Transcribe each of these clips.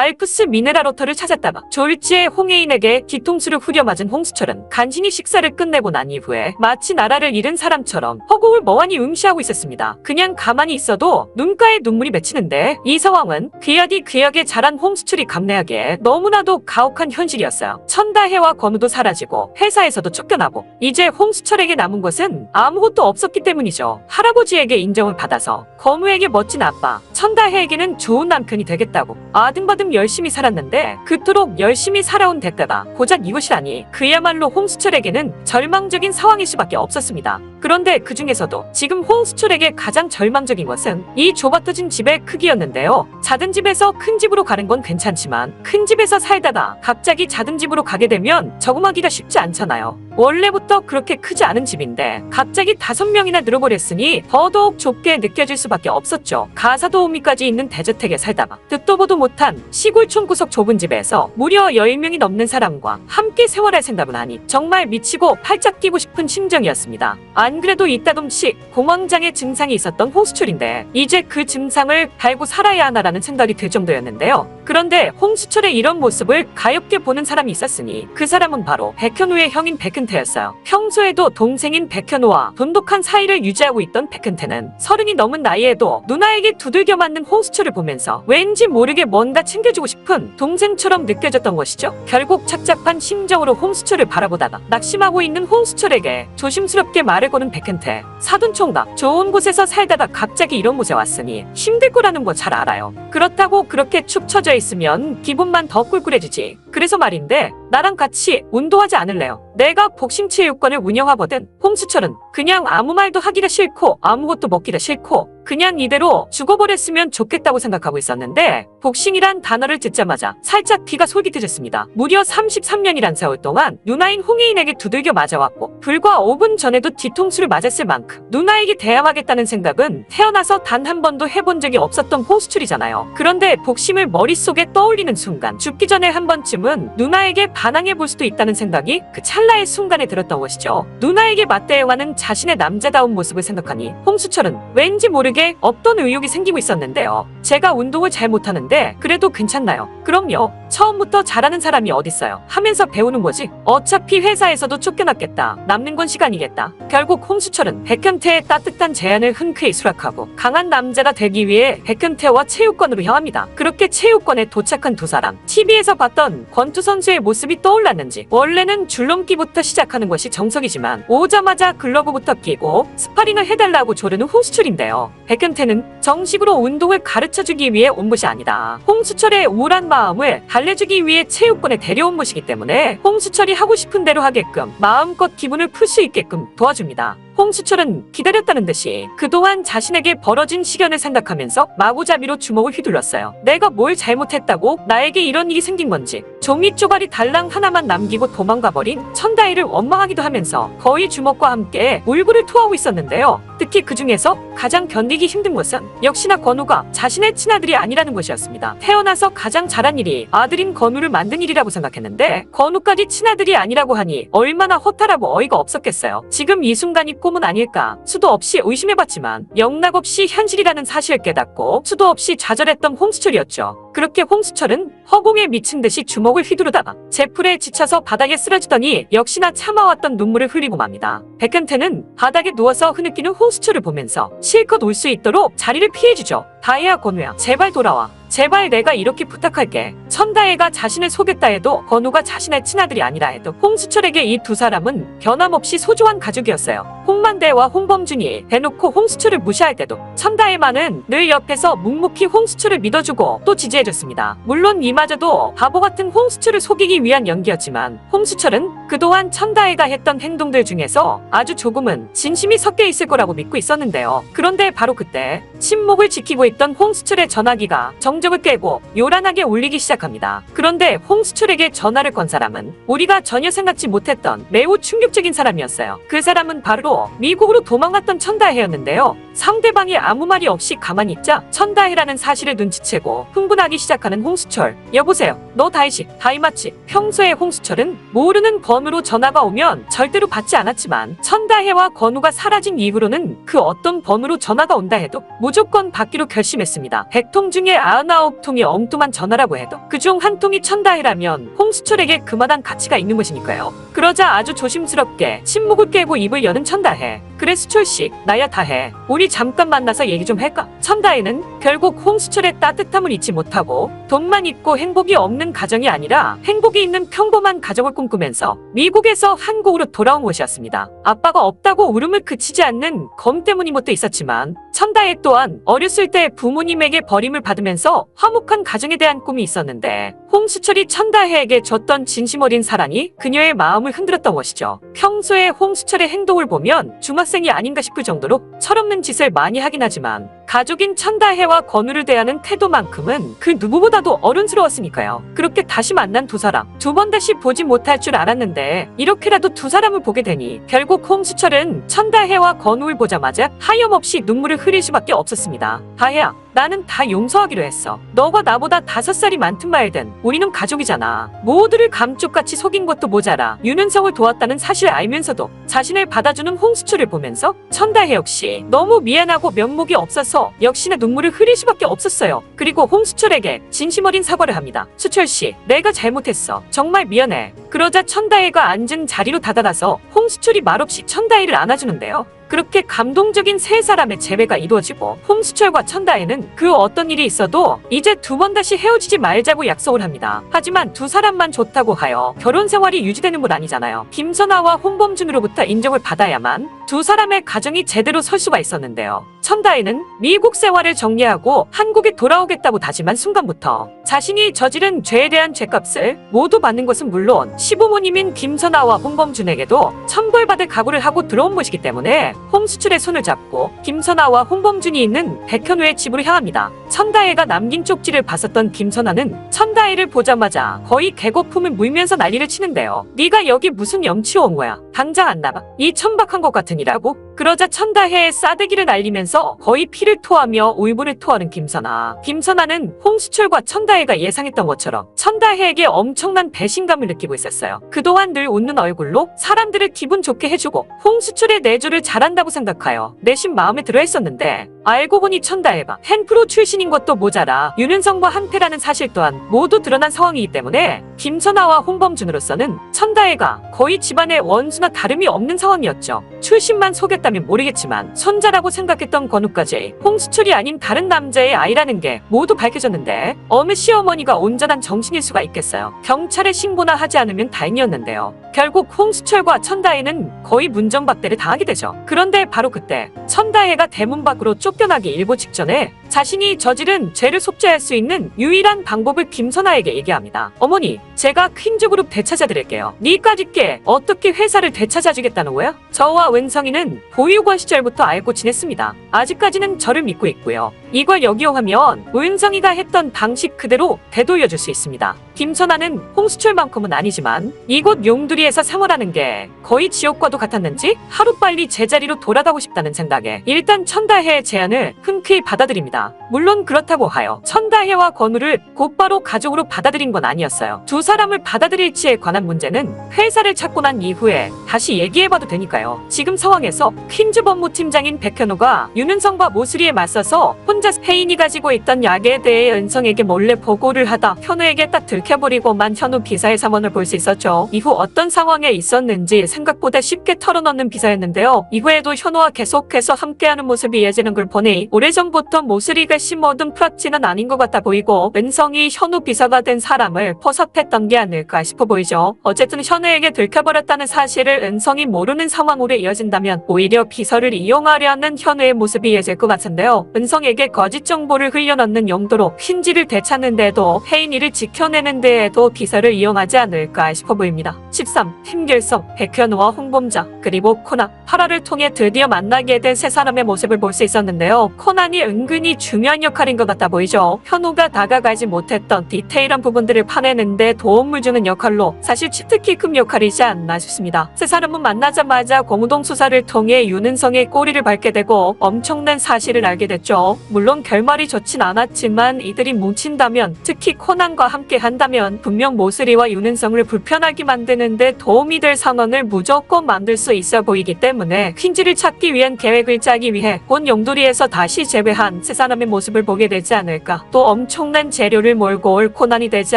알프스 미네랄워터를 찾았다가 졸지에 홍해인에게 뒤통수를 후려맞은 홍수철은 간신히 식사를 끝내고 난 이후에 마치 나라를 잃은 사람처럼 허공을 멍하니 응시하고 있었습니다. 그냥 가만히 있어도 눈가에 눈물이 맺히는데 이 상황은 귀하디 귀하게 자란 홍수철이 감내하기에 너무나도 가혹한 현실이었어요. 천다해와 건우도 사라지고 회사에서도 쫓겨나고 이제 홍수철에게 남은 것은 아무것도 없었기 때문이죠. 할아버지에게 인정을 받아서 건우에게 멋진 아빠, 천다해에게는 좋은 남편이 되겠다고 아등바등 열심히 살았는데 그토록 열심히 살아온 대가가 고작 이것이라니 그야말로 홍수철에게는 절망적인 상황일 수밖에 없었습니다. 그런데 그 중에서도 지금 홍수철에게 가장 절망적인 것은 이 좁아터진 집의 크기였는데요. 작은 집에서 큰 집으로 가는 건 괜찮지만 큰 집에서 살다가 갑자기 작은 집으로 가게 되면 적응하기가 쉽지 않잖아요. 원래부터 그렇게 크지 않은 집인데 갑자기 다섯 명이나 늘어버렸으니 더더욱 좁게 느껴질 수밖에 없었죠. 가사도우미까지 있는 대저택에 살다가 듣도 보도 못한 시골 촌구석 좁은 집에서 무려 10명이 넘는 사람과 함께 생활할 생각은 하니 정말 미치고 팔짝 뛰고 싶은 심정이었습니다. 안 그래도 이따금씩 공황장애 증상이 있었던 홍수철인데 이제 그 증상을 달고 살아야 하나라는 생각이 들 정도였는데요. 그런데 홍수철의 이런 모습을 가엽게 보는 사람이 있었으니 그 사람은 바로 백현우의 형인 백은태였어요. 평소에도 동생인 백현우와 돈독한 사이를 유지하고 있던 백은태는 서른이 넘은 나이에도 누나에게 두들겨 맞는 홍수철을 보면서 왠지 모르게 뭔가 챙겨주고 싶은 동생처럼 느껴졌던 것이죠. 결국 착잡한 심정으로 홍수철을 바라보다가 낙심하고 있는 홍수철에게 조심스럽게 말을 거는 백은태. 사돈 총각 좋은 곳에서 살다가 갑자기 이런 곳에 왔으니 힘들 거라는 거 잘 알아요. 그렇다고 그렇게 축 처져 있으면 기분만 더 꿀꿀해지지. 그래서 말인데 나랑 같이 운동하지 않을래요. 내가 복싱체육관을 운영하거든. 홍수철은 그냥 아무 말도 하기가 싫고 아무것도 먹기가 싫고 그냥 이대로 죽어버렸으면 좋겠다고 생각하고 있었는데 복싱이란 단어를 듣자마자 살짝 귀가 솔깃해졌습니다. 무려 33년이란 세월 동안 누나인 홍혜인에게 두들겨 맞아왔고 불과 5분 전에도 뒤통수를 맞았을 만큼 누나에게 대항하겠다는 생각은 태어나서 단 한 번도 해본 적이 없었던 홍수철이잖아요. 그런데 복심을 머릿속에 떠올리는 순간 죽기 전에 한 번쯤은 누나에게 반항해 볼 수도 있다는 생각이 그 찰나 의 순간에 들었던 것이죠. 누나에게 맞대응하는 자신의 남자다운 모습을 생각하니 홍수철은 왠지 모르게 없던 의욕이 생기고 있었는데요. 제가 운동을 잘 못하는데 그래도 괜찮나요? 그럼요. 처음부터 잘하는 사람이 어딨어요. 하면서 배우는 거지. 어차피 회사에서도 쫓겨났겠다. 남는 건 시간이겠다. 결국 홍수철은 백현태의 따뜻한 제안을 흔쾌히 수락하고 강한 남자가 되기 위해 백현태와 체육관으로 향합니다. 그렇게 체육관에 도착한 두 사람. TV에서 봤던 권투 선수의 모습이 떠올랐는지 원래는 줄넘기 부터 시작하는 것이 정석이지만 오자마자 글러브부터 끼고 스파링을 해달라고 조르는 홍수철인데요. 백현태는 정식으로 운동을 가르쳐주기 위해 온 것이 아니다. 홍수철의 우울한 마음을 달래주기 위해 체육관에 데려온 것이기 때문에 홍수철이 하고 싶은 대로 하게끔 마음껏 기분을 풀 수 있게끔 도와줍니다. 홍수철은 기다렸다는 듯이 그동안 자신에게 벌어진 시련을 생각하면서 마구잡이로 주먹을 휘둘렀어요. 내가 뭘 잘못했다고 나에게 이런 일이 생긴 건지 종이 쪼가리 달랑 하나만 남기고 도망가 버린 천다이를 원망하기도 하면서 거의 주먹과 함께 울고를 토하고 있었는데요. 특히 그 중에서 가장 견디기 힘든 것은 역시나 건우가 자신의 친아들이 아니라는 것이었습니다. 태어나서 가장 잘한 일이 아들인 건우를 만든 일이라고 생각했는데 건우까지 친아들이 아니라고 하니 얼마나 허탈하고 어이가 없었겠어요. 지금 이 순간이 꿈은 아닐까 수도 없이 의심해봤지만 영락없이 현실이라는 사실을 깨닫고 수도 없이 좌절했던 홍수철이었죠. 그렇게 홍수철은 허공에 미친 듯이 주먹을 휘두르다가 제풀에 지쳐서 바닥에 쓰러지더니 역시나 참아왔던 눈물을 흘리고 맙니다. 백현태는 바닥에 누워서 흐느끼는 홍수철을 보면서 실컷 울수 있도록 자리를 피해주죠. 다혜야 건우야 제발 돌아와. 제발 내가 이렇게 부탁할게. 천다혜가 자신을 속였다 해도 건우가 자신의 친아들이 아니라 해도 홍수철에게 이 두 사람은 변함없이 소중한 가족이었어요. 홍만대와 홍범준이 대놓고 홍수철을 무시할 때도 천다혜만은 늘 옆에서 묵묵히 홍수철을 믿어주고 또 지지 해줬습니다. 물론 이마저도 바보 같은 홍수철을 속이기 위한 연기였지만 홍수철은 그동안 천다혜가 했던 행동들 중에서 아주 조금은 진심이 섞여 있을 거라고 믿고 있었는데요. 그런데 바로 그때 침묵을 지키고 있던 홍수철의 전화기가 정적을 깨고 요란하게 울리기 시작합니다. 그런데 홍수철에게 전화를 건 사람은 우리가 전혀 생각지 못했던 매우 충격적인 사람이었어요. 그 사람은 바로 미국으로 도망갔던 천다혜였는데요. 상대방이 아무 말이 없이 가만히 있자 천다혜라는 사실을 눈치채고 흥분 하기 시작하는 홍수철. 여보세요. 너 다이씨, 다이마치. 평소에 홍수철은 모르는 번호로 전화가 오면 절대로 받지 않았지만 천다혜와 건우가 사라진 이후로는 그 어떤 번호로 전화가 온다 해도 무조건 받기로 결심했습니다. 100통 중에 99통이 엉뚱한 전화라고 해도 그중 한 통이 천다혜라면 홍수철에게 그마당 가치가 있는 것이니까요. 그러자 아주 조심스럽게 침묵을 깨고 입을 여는 천다혜. 그래 수철씨 나야 다혜. 우리 잠깐 만나서 얘기 좀 할까? 천다혜는 결국 홍수철의 따뜻함을 잊지 못하고 돈만 있고 행복이 없는 가정이 아니라 행복이 있는 평범한 가정을 꿈꾸면서 미국에서 한국으로 돌아온 것이었습니다. 아빠가 없다고 울음을 그치지 않는 검 때문인 것도 있었지만 천다혜 또한 어렸을 때 부모님에게 버림을 받으면서 화목한 가정에 대한 꿈이 있었는데 홍수철이 천다혜에게 줬던 진심 어린 사랑이 그녀의 마음을 흔들었던 것이죠. 평소에 홍수철의 행동을 보면 중학생이 아닌가 싶을 정도로 철없는 짓을 많이 하긴 하지만 가족인 천다혜와 건우를 대하는 태도만큼은 그 누구보다도 어른스러웠으니까요. 그렇게 다시 만난 두 사람 두 번 다시 보지 못할 줄 알았는데 이렇게라도 두 사람을 보게 되니 결국 홍수철은 천다혜와 건우를 보자마자 하염없이 눈물을 흘릴 수밖에 없었습니다. 다혜야 나는 다 용서하기로 했어. 너가 나보다 다섯 살이 많든 말든 우리는 가족이잖아. 모두를 감쪽같이 속인 것도 모자라 윤은성을 도왔다는 사실을 알면서도 자신을 받아주는 홍수철을 보면서 천다혜 역시 너무 미안하고 면목이 없어서 역시나 눈물을 흘릴 수밖에 없었어요. 그리고 홍수철에게 진심 어린 사과를 합니다. 수철 씨, 내가 잘못했어. 정말 미안해. 그러자 천다혜가 앉은 자리로 다다라서 홍수철이 말없이 천다혜를 안아주는데요. 그렇게 감동적인 세 사람의 재회가 이루어지고 홍수철과 천다혜는 그 어떤 일이 있어도 이제 두 번 다시 헤어지지 말자고 약속을 합니다. 하지만 두 사람만 좋다고 하여 결혼 생활이 유지되는 건 아니잖아요. 김선아와 홍범준으로부터 인정을 받아야만 두 사람의 가정이 제대로 설 수가 있었는데요. 천다혜는 미국 생활을 정리하고 한국에 돌아오겠다고 다짐한 순간부터 자신이 저지른 죄에 대한 죄값을 모두 받는 것은 물론 시부모님인 김선아와 홍범준에게도 천벌받을 각오를 하고 들어온 것이기 때문에 홍수철의 손을 잡고 김선아와 홍범준이 있는 백현우의 집으로 향합니다. 천다혜가 남긴 쪽지를 봤었던 김선아는 천다혜를 보자마자 거의 개거품을 물면서 난리를 치는데요. 네가 여기 무슨 염치 온 거야? 당장 안 나가. 이 천박한 것 같으니라고? 그러자 천다혜의 싸대기를 날리면서 거의 피를 토하며 울분을 토하는 김선아. 김선아는 홍수철과 천다혜가 예상했던 것처럼 천다혜에게 엄청난 배신감을 느끼고 있었어요. 그동안 늘 웃는 얼굴로 사람들을 기분 좋게 해주고 홍수철의 내조를 잘한다고 생각하여 내심 마음에 들어 했었는데 알고 보니 천다혜가 헨프로 출신인 것도 모자라 윤은성과 한패라는 사실 또한 모두 드러난 상황이기 때문에 김선아와 홍범준으로서는 천다혜가 거의 집안의 원수나 다름이 없는 상황이었죠. 출신만 속였다면 모르겠지만 손자라고 생각했던 건우까지 홍수철이 아닌 다른 남자의 아이라는 게 모두 밝혀졌는데 어느 시어머니가 온전한 정신일 수가 있겠어요. 경찰에 신고나 하지 않으면 다행이었는데요. 결국 홍수철과 천다혜는 거의 문정박대를 당하게 되죠. 그런데 바로 그때 천다혜가 대문 밖으로 쫓겨나기 일보 직전에 자신이 저지른 죄를 속죄할 수 있는 유일한 방법을 김선아에게 얘기합니다. 어머니, 제가 퀸즈그룹 되찾아드릴게요. 니까짓게 어떻게 회사를 되찾아주겠다는 거야? 저와 은성이는 보육원 시절부터 알고 지냈습니다. 아직까지는 저를 믿고 있고요. 이걸 역이용하면 은성이가 했던 방식 그대로 되돌려줄 수 있습니다. 김선아는 홍수철만큼은 아니지만 이곳 용두리에서 생활하는 게 거의 지옥과도 같았는지 하루빨리 제자리로 돌아가고 싶다는 생각에 일단 천다혜의 제안을 흔쾌히 받아들입니다. 물론 그렇다고 하여 천다혜와 건우를 곧바로 가족으로 받아들인 건 아니었어요. 두 사람을 받아들일지에 관한 문제는 회사를 찾고 난 이후에 다시 얘기해봐도 되니까요. 지금 상황에서 퀸즈 법무팀장인 백현우가 윤은성과 모슬이에 맞서서 혼자 혜인이 가지고 있던 약에 대해 은성에게 몰래 보고를 하다 현우에게 딱 들켜버리고만 현우 비사의 삼원을 볼 수 있었죠. 이후 어떤 상황에 있었는지 생각보다 쉽게 털어넣는 비사였는데요. 이후에도 현우와 계속해서 함께하는 모습이 이어지는 걸 보니 오래전부터 모슬이가 심어둔 프락지는 아닌 것 같아 보이고 은성이 현우 비사가 된 사람을 포섭했던 게 아닐까 싶어 보이죠. 어쨌든 현우에게 들켜버렸다는 사실을 은성이 모르는 상황으로 이어진다면 오히려 비서를 이용하려는 현우의 모습이 이어질 것 같은데요. 은성에게 거짓 정보를 흘려넣는 용도로 흰지를 되찾는데도 혜인이를 지켜내는 데에도 비서를 이용하지 않을까 싶어 보입니다. 13. 힘결성, 백현우와 홍범자, 그리고 코난, 8화를 통해 드디어 만나게 된 세 사람의 모습을 볼 수 있었는데요. 코난이 은근히 중요한 역할인 것 같아 보이죠. 현우가 다가가지 못했던 디테일한 부분들을 파내는데 도움을 주는 역할로 사실 치트키 급 역할이지 않나 싶습니다. 세 사람은 만나자마자 고무동 수사를 통해 윤은성의 꼬리를 밟게 되고 엄청난 사실을 알게 됐죠. 결말이 좋진 않았지만 이들이 뭉친다면 특히 코난과 함께 한다면 분명 모슬이와 윤은성을 불편하게 만드는 되는데 도움이 될 상황을 무조건 만들 수 있어 보이기 때문에 퀸즈를 찾기 위한 계획을 짜기 위해 본 용두리에서 다시 재회한 세 사람의 모습을 보게 되지 않을까 또 엄청난 재료를 몰고 올 코난이 되지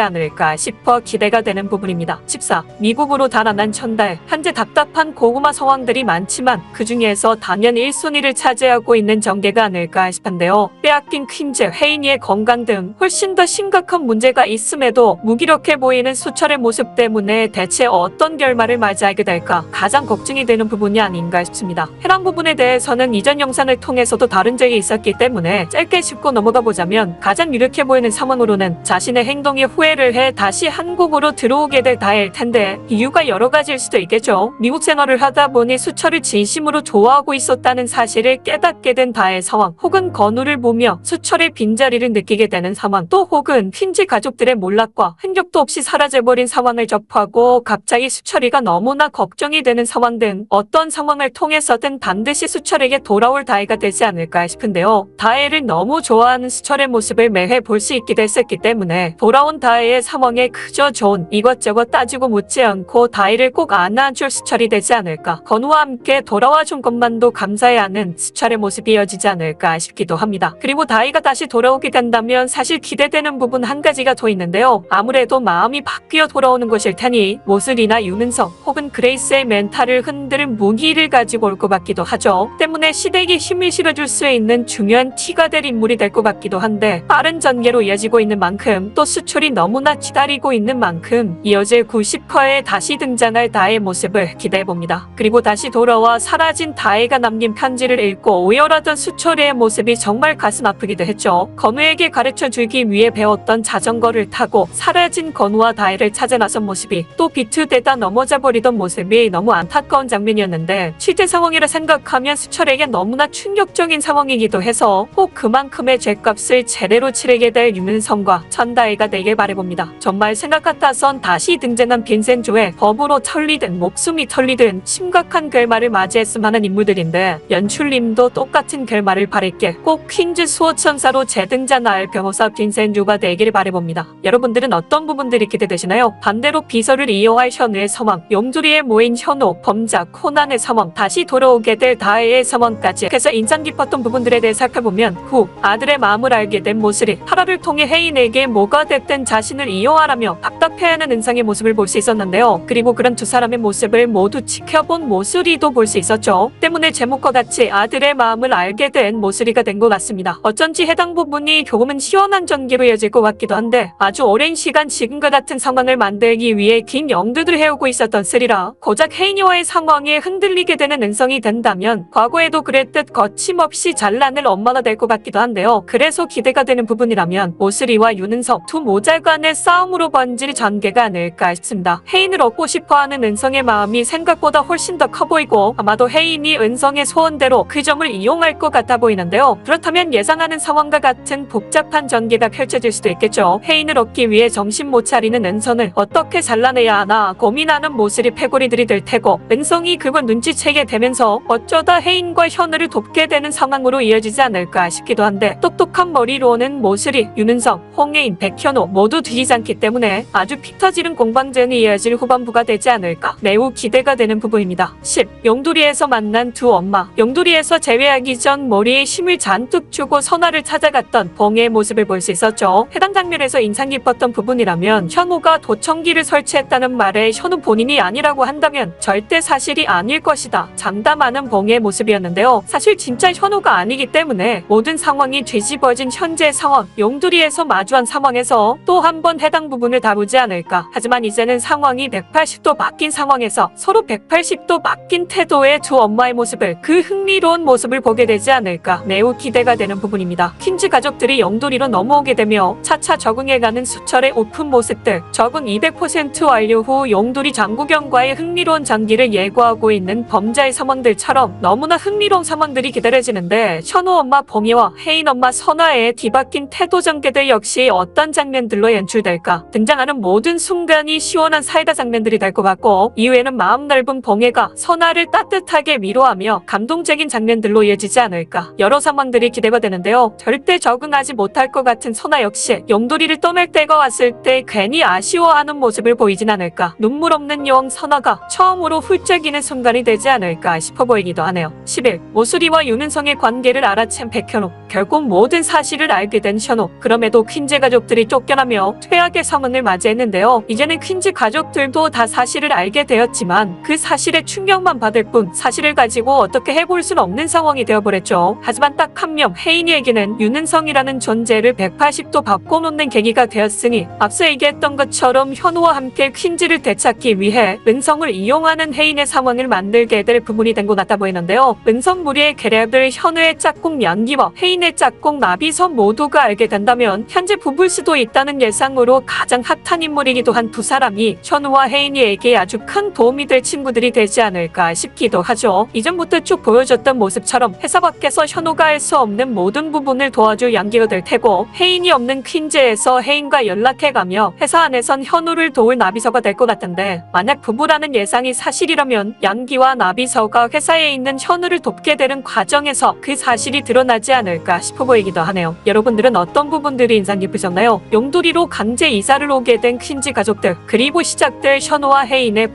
않을까 싶어 기대가 되는 부분입니다. 14. 미국으로 달아난 천달 현재 답답한 고구마 상황들이 많지만 그 중에서 단연 1순위를 차지하고 있는 전개가 아닐까 싶은데요. 빼앗긴 퀸즈, 헤이니의 건강 등 훨씬 더 심각한 문제가 있음에도 무기력해 보이는 수철의 모습 때문에 대체 어떤 결말을 맞이하게 될까 가장 걱정이 되는 부분이 아닌가 싶습니다. 해당 부분에 대해서는 이전 영상을 통해서도 다룬 적이 있었기 때문에 짧게 짚고 넘어가 보자면 가장 유력해 보이는 상황으로는 자신의 행동에 후회를 해 다시 한국으로 들어오게 될 다일 텐데 이유가 여러 가지일 수도 있겠죠. 미국 생활을 하다 보니 수철을 진심으로 좋아하고 있었다는 사실을 깨닫게 된 다의 상황 혹은 건우를 보며 수철의 빈자리를 느끼게 되는 상황 또 혹은 퀸즈 가족들의 몰락과 흔적도 없이 사라져버린 상황을 접하고 갑자기 수철이가 너무나 걱정이 되는 상황 등 어떤 상황을 통해서든 반드시 수철에게 돌아올 다혜가 되지 않을까 싶은데요. 다혜를 너무 좋아하는 수철의 모습을 매회 볼수 있게 됐었기 때문에 돌아온 다혜의 상황에 그저 좋은 이것저것 따지고 묻지 않고 다혜를 꼭 안아줄 수철이 되지 않을까. 건우와 함께 돌아와 준 것만도 감사해 하는 수철의 모습이 이어지지 않을까 싶기도 합니다. 그리고 다혜가 다시 돌아오게 된다면 사실 기대되는 부분 한 가지가 더 있는데요. 아무래도 마음이 바뀌어 돌아오는 것일 테니 모슬이나 유민석 혹은 그레이스의 멘탈을 흔드는 무기를 가지고 올 것 같기도 하죠. 때문에 시댁에 힘을 실어줄 수 있는 중요한 티가 될 인물이 될 것 같기도 한데 빠른 전개로 이어지고 있는 만큼 또 수출이 너무나 기다리고 있는 만큼 이어질 90화에 다시 등장할 다의 모습을 기대해봅니다. 그리고 다시 돌아와 사라진 다혜가 남긴 편지를 읽고 오열하던 수철의 모습이 정말 가슴 아프기도 했죠. 건우에게 가르쳐 주기 위해 배웠던 자전거를 타고 사라진 건우와 다혜를 찾아 나선 모습이 또 비트되다 넘어져 버리던 모습이 너무 안타까운 장면이었는데 실제 상황이라 생각하면 수철에게 너무나 충격적인 상황이기도 해서 꼭 그만큼의 죄값을 제대로 치르게 될 유민성과 천다혜가 되길 바래봅니다. 정말 생각 같아선 다시 등장한 빈센조의 법으로 털리든 목숨이 털리든 심각한 결말을 맞이했음 하는 인물들인데 연출님도 똑같은 결말을 바랄게 꼭 퀸즈 수호천사로 재등장 할 변호사 빈센조가 되길 바래봅니다. 여러분들은 어떤 부분들이 기대되시나요? 반대로 비서를 이어할 현우의 상황, 용두리에 모인 현우, 범자, 코난의 상황, 다시 돌아오게 될 다혜의 상황까지 그래서 인상 깊었던 부분들에 대해 살펴보면 후 아들의 마음을 알게 된 모슬이 하라를 통해 혜인에게 뭐가 됐든 자신을 이용하라며 답답해하는 은상의 모습을 볼 수 있었는데요. 그리고 그런 두 사람의 모습을 모두 지켜본 모슬이도 볼 수 있었죠. 때문에 제목과 같이 아들의 마음을 알게 된 모슬이가 된 것 같습니다. 어쩐지 해당 부분이 조금은 시원한 전개로 이어질 것 같기도 한데 아주 오랜 시간 지금과 같은 상황을 만들기 위해 긴 영두를 해오고 있었던 쓰리라 고작 혜인이와의 상황에 흔들리게 되는 은성이 된다면 과거에도 그랬듯 거침없이 잘난을 엄마가 될 것 같기도 한데요. 그래서 기대가 되는 부분이라면 오스리와 윤은석 두 모자 간의 싸움으로 번질 전개가 아닐까 싶습니다. 혜인을 얻고 싶어하는 은성의 마음이 생각보다 훨씬 더 커 보이고 아마도 혜인이 은성의 소원대로 그 점을 이용할 것 같아 보이는데요. 그렇다면 예상하는 상황과 같은 복잡한 전개가 펼쳐질 수도 있겠죠. 혜인을 얻기 위해 정신 못 차리는 은성을 어떻게 잘라내야 하나 고민하는 모습이 패고리들이 될 테고 은성이 그걸 눈치채게 되면서 어쩌다 혜인과 현우를 돕게 되는 상황으로 이어지지 않을까 싶기도 한데 똑똑한 머리로는 모슬이, 윤은성, 홍예인, 백현우 모두 뒤지지 않기 때문에 아주 피 터지는 공방전이 이어질 후반부가 되지 않을까 매우 기대가 되는 부분입니다. 10. 용두리에서 만난 두 엄마 용두리에서 제외하기 전 머리에 힘을 잔뜩 주고 선화를 찾아갔던 봉의 모습을 볼 수 있었죠. 해당 장면에서 인상 깊었던 부분이라면 현우가 도청기를 설치했다는 말에 현우 본인이 아니라고 한다면 절대 사실이 아닐 것이다. 장담하는 봉의 모습이었는데요. 사실 진짜 현우가 아니기 때문에 모든 상황이 뒤집어진 현재 상황 용두리에서 마주한 상황에서 또 한 번 해당 부분을 다루지 않을까. 하지만 이제는 상황이 180도 바뀐 상황에서 서로 180도 바뀐 태도의 두 엄마의 모습을 그 흥미로운 모습을 보게 되지 않을까. 매우 기대가 되는 부분입니다. 퀸즈 가족들이 영도리로 넘어오게 되며 차차 적응해가는 수철의 오픈 모습들 적응 200% 완료 후 용두리 장구경과의 흥미로운 장기를 예고하고 있는 범자의 상황들처럼 너무나 흥미로운 상황들이 기다려지는데 현우 엄마 범이와 혜인 엄마 선아의 뒤바뀐 태도 전개들 역시 어떤 장면들로 연출될까 등장하는 모든 순간이 시원한 사이다 장면들이 될 것 같고 이후에는 마음 넓은 봉해가 선아를 따뜻하게 위로하며 감동적인 장면들로 이어지지 않을까 여러 상황들이 기대가 되는데요 절대 적응하지 못할 것 같은 선아 역시 용도리를 떠날 때가 왔을 때 괜히 아쉬워하는 모습을 보이진 않을까 눈물 없는 여왕 선화가 처음으로 훌쩍이는 순간이 되지 않을까 싶어 보이기도 하네요. 10일 오수리와 윤은성의 관계를 알아챈 백현우 결국 모든 사실을 알게 된 현우 그럼에도 퀸즈 가족들이 쫓겨나며 퇴학의 성은을 맞이했는데요. 이제는 퀸즈 가족들도 다 사실을 알게 되었지만 그 사실에 충격만 받을 뿐 사실을 가지고 어떻게 해볼 수는 없는 상황이 되어버렸죠. 하지만 딱 한 명 혜인이에게는 윤은성이라는 존재를 180도 바꿔놓는 계기가 되었으니 앞서 얘기했던 것처럼 현우와 함께 퀸즈를 되찾기 위해 은성을 이용하는 혜인의 상황을 만들게 될 부분이 된 것 같아 보이는데요. 은성 무리의 계략을 현우의 짝꿍 양기와 혜인의 짝꿍 나비선 모두가 알게 된다면 현재 부불 수도 있다는 예상으로 가장 핫한 인물이기도 한 두 사람이 현우와 혜인이에게 아주 큰 도움이 될 친구들이 되지 않을까 싶기도 하죠. 이전부터 쭉 보여줬던 모습처럼 회사 밖에서 현우가 할 수 없는 모든 부분을 도와줄 양기가 될 테고 혜인이 없는 퀸즈에서 혜인과 연락해가며 회사 안에선 현우를 도울 나비서가 될 것 같은데 만약 부부라는 예상이 사실이라면 양기와 나비서가 회사에 있는 현우를 돕게 되는 과정에서 그 사실이 드러나지 않을까 싶어 보이기도 하네요. 여러분들은 어떤 부분들이 인상 깊으셨나요? 용두리로 강제 이사를 오게 된 퀸즈 가족들 그리고 시작될 현우와 혜인의